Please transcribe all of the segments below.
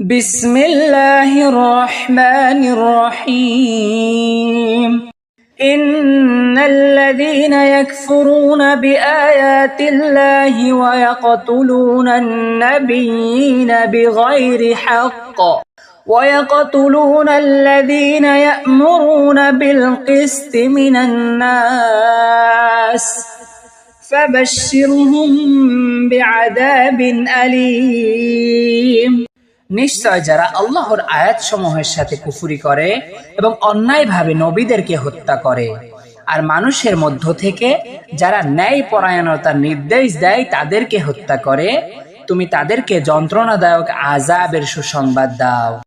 بسم الله الرحمن الرحيم إن الذين يكفرون بآيات الله ويقتلون النبيين بغير حق ويقتلون الذين يأمرون بالقسط من الناس فبشرهم بعذاب أليم নিশ্চয় যারা আল্লাহর আয়াত সমূহের সাথে কুফুরি করে এবং অন্যায়ভাবে নবীদেরকে হত্যা করে আর মানুষের মধ্য থেকে যারা ন্যায় পরায়ণতার নির্দেশ দেয় তাদেরকে হত্যা করে তুমি তাদেরকে যন্ত্রণাদায়ক আজাবের সুসংবাদ দাও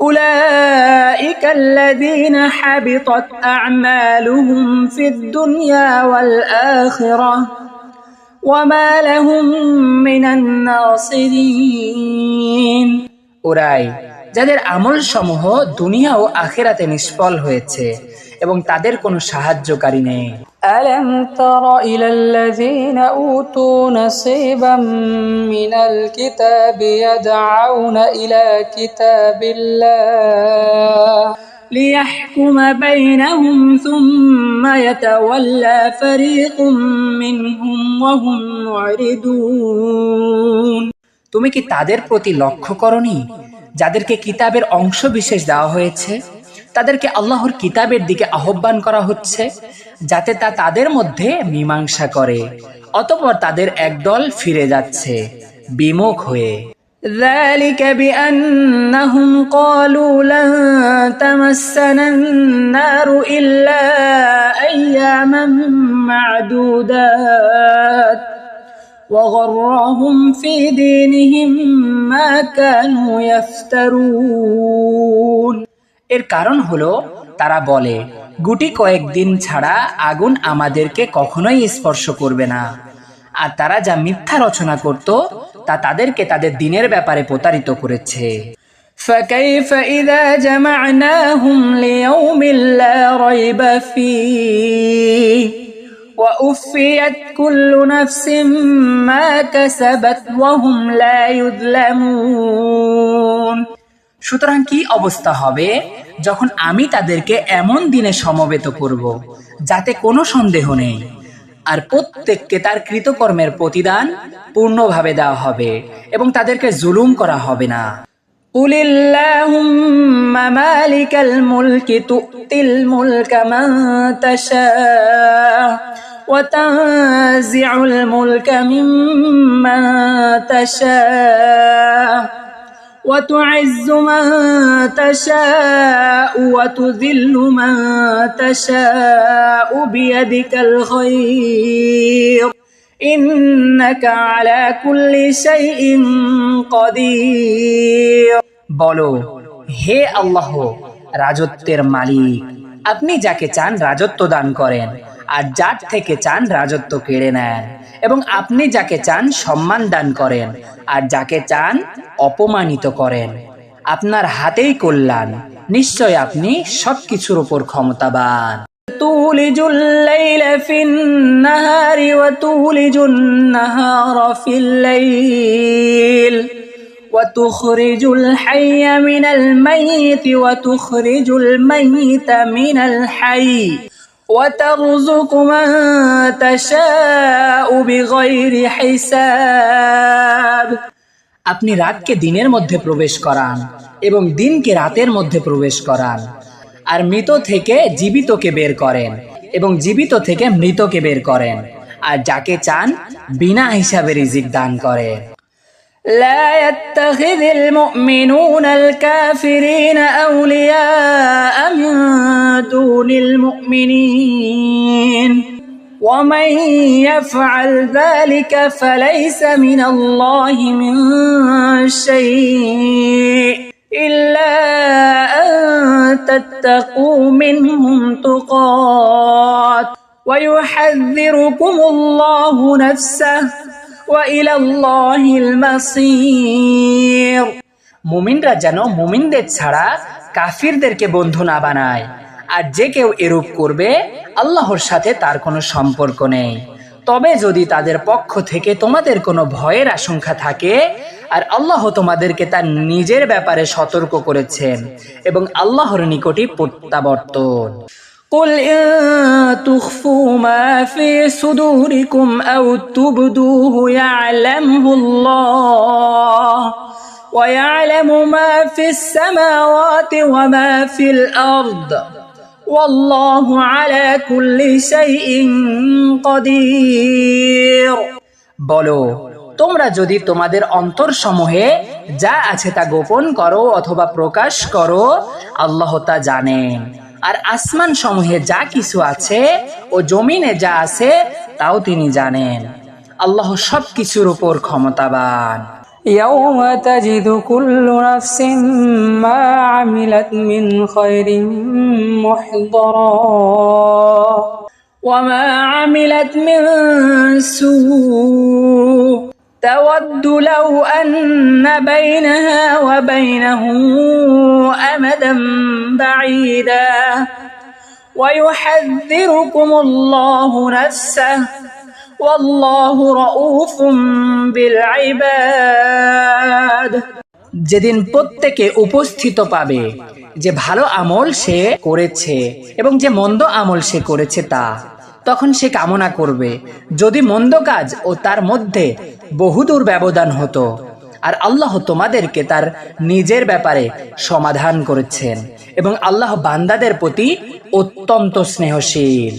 أولئك الذين حبطت أعمالهم في الدنيا والآخرة وما لهم من الناصرين ওরাই যাদের আমল সমূহ দুনিয়া ও আখেরাতে নিষ্ফল হয়েছে এবং তাদের কোনো সাহায্যকারী নেই ألم تر إلى الذين أوتوا نصيبا من الكتاب يدعون إلى كتاب الله ليحكم بينهم ثم يتولى فريق منهم وهم معرضون তুমি কি তাদের প্রতি লক্ষ্য করনি যাদেরকে কিতাবের অংশ বিশেষ দেওয়া হয়েছে তাদেরকে আল্লাহর কিতাবের দিকে আহ্বান করা হচ্ছে যাতে তা তাদের মধ্যে মীমাংসা করে অতপর তাদের একদল ফিরে যাচ্ছে বিমুখ হয়ে ذلك بأنهم قالوا لن تمسنا النار إلا أياما معدودات وغرهم في دينهم ما كانوا يفترون এর কারণ হলো তারা বলে গুটি কয়েকদিন ছাড়া আগুন আমাদেরকে কখনোই স্পর্শ করবে না আর তারা যা মিথ্যা রচনা করত তা তাদেরকে তাদের দিনের ব্যাপারে প্রতারিত করেছে فكيف إذا جمعناهم ليوم لا ريب فيه وأفيت كل نفس ما كسبت وهم لا يظلمون সুতরাং কি অবস্থা হবে যখন আমি তাদেরকে এমন দিনে সমবেত করব যাতে কোনো সন্দেহ নেই আর প্রত্যেককে তার কৃতকর্মের প্রতিদান পূর্ণভাবে দেওয়া হবে এবং তাদেরকে জুলুম করা হবে না قل اللهم مالك الملك تؤتي الملك من تشاء وتنزع الملك ممن تشاء وتعز من تشاء وتذل من تشاء بيدك الخير إنك على كل شيء قدير বলো হে আল্লাহ রাজত্বের মালিক আপনি যাকে চান রাজত্ব দান করেন আর যার থেকে চান রাজত্ব কেড়ে নেন এবং আপনি যাকে চান সম্মান দান করেন আর যাকে চান অপমানিত করেন আপনার হাতেই কল্যাণ নিশ্চয় আপনি সবকিছুর উপর ক্ষমতাবান تولج الليل في النهار وتولج النهار في الليل وتخرج الحي من الميت وتخرج الميت من الحي وترزق من تشاء بغير حساب আপনি রাতকে দিনের মধ্যে প্রবেশ করান এবং দিনকে রাতের মধ্যে প্রবেশ করান আর মৃত থেকে জীবিতকে বের করেন এবং জীবিত থেকে মৃতকে বের করেন আর যাকে চান বিনা হিসাবে রিজিক দান করেন لا يتخذ المؤمنون الكافرين أولياء من دون المؤمنين ومن يفعل ذلك فليس من الله من شيء إلا أن تتقوا منهم تقات ويحذركم الله نفسه وإلى الله المصير মুমিনরা যেন মুমিনদের ছাড়া কাফিরদেরকে বন্ধু না বানায় আর যে কেউ এরূপ করবে আল্লাহর সাথে তার কোনো সম্পর্ক নেই তবে যদি তাদের পক্ষ থেকে তোমাদের কোনো ভয়ের আশঙ্কা থাকে আর আল্লাহ তোমাদেরকে তার নিজের ব্যাপারে সতর্ক করেছেন এবং আল্লাহর নিকটই প্রত্যাবর্তন قل إن تخفوا ما في صدوركم أو تبدوه يعلمه الله ويعلم ما في السماوات وما في الأرض والله على كل شيء قدير বলো তোমরা যদি তোমাদের অন্তরসমূহে যা আছে তা গোপন করো অথবা প্রকাশ করো আল্লাহ তা জানেন আর আসমান সমূহে যা কিছু আছে ও জমিনে যা আছে তাও তিনি জানেন আল্লাহ সব কিছুর উপর ক্ষমতাবান يوم تجد كل نفس ما عملت من خير محضرا. وما عملت من سوء. تود لو أن بينها وبينه أمدا بعيدا. ويحذركم الله نفسه والله رؤوف بالعباد যেদিন প্রত্যেকে উপস্থিত পাবে যে ভালো আমল সে করেছে এবং যে মন্দ আমল সে করেছে তা তখন সে কামনা করবে যদি মন্দ কাজ ও তার মধ্যে বহুদূর ব্যবধান হতো আর আল্লাহ তোমাদেরকে তার নিজের ব্যাপারে সমাধান করেছেন এবং আল্লাহ বান্দাদের প্রতি অত্যন্ত স্নেহশীল